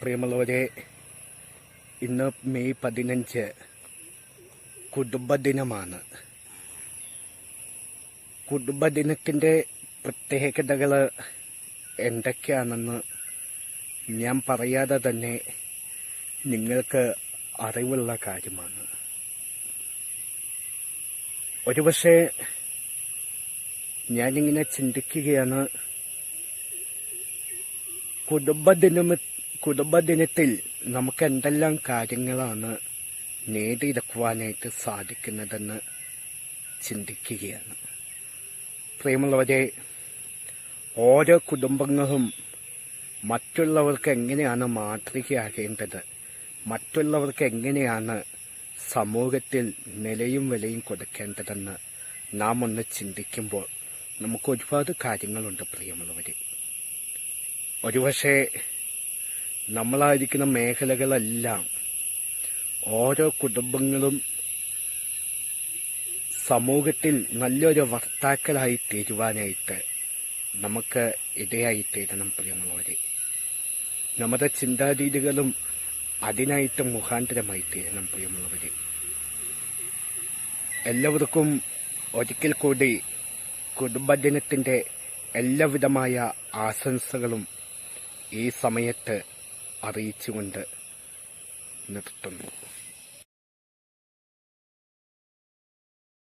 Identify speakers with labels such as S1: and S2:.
S1: പ്രിയമുള്ളവരെ ഇന്ന് മെയ് പതിനഞ്ച് കുടുംബദിനമാണ്. കുടുംബദിനത്തിന്റെ പ്രത്യേകതകൾ എന്തൊക്കെയാണെന്ന് ഞാൻ പറയാതെ തന്നെ നിങ്ങൾക്ക് അറിവുള്ള കാര്യമാണ്. ഒരുപക്ഷെ ഞാനിങ്ങനെ ചിന്തിക്കുകയാണ് കുടുംബദിനം കുടുംബദിനത്തിൽ നമുക്ക് എന്തെല്ലാം കാര്യങ്ങളാണ് നേടിയെടുക്കുവാനായിട്ട് സാധിക്കുന്നതെന്ന് ചിന്തിക്കുകയാണ്. പ്രിയമുള്ളവരെ ഓരോ കുടുംബങ്ങളും മറ്റുള്ളവർക്ക് എങ്ങനെയാണ് മാതൃകയാകേണ്ടത്? മറ്റുള്ളവർക്ക് എങ്ങനെയാണ് സമൂഹത്തിൽ നിലയും വിലയും കൊടുക്കേണ്ടതെന്ന് നാം ഒന്ന് ചിന്തിക്കുമ്പോൾ നമുക്ക് ഒരുപാട് കാര്യങ്ങളുണ്ട് പ്രിയമുള്ളവരെ. ഒരുപക്ഷെ നമ്മളായിരിക്കുന്ന മേഖലകളെല്ലാം ഓരോ കുടുംബങ്ങളും സമൂഹത്തിൽ നല്ലൊരു വക്താക്കളായി തീരുവാനായിട്ട് നമുക്ക് ഇടയായി തീരണം പ്രിയമുള്ളവരെ. നമ്മുടെ ചിന്താരീതികളും അതിനായിട്ട് മുഖാന്തരമായി തീരണം പ്രിയമുള്ളവരെ. എല്ലാവർക്കും ഒരിക്കൽ കൂടി കുടുംബദിനത്തിന്റെ എല്ലാവിധമായ ആശംസകളും ഈ സമയത്ത് അറിയിച്ചുകൊണ്ട് നിർത്തുന്നു.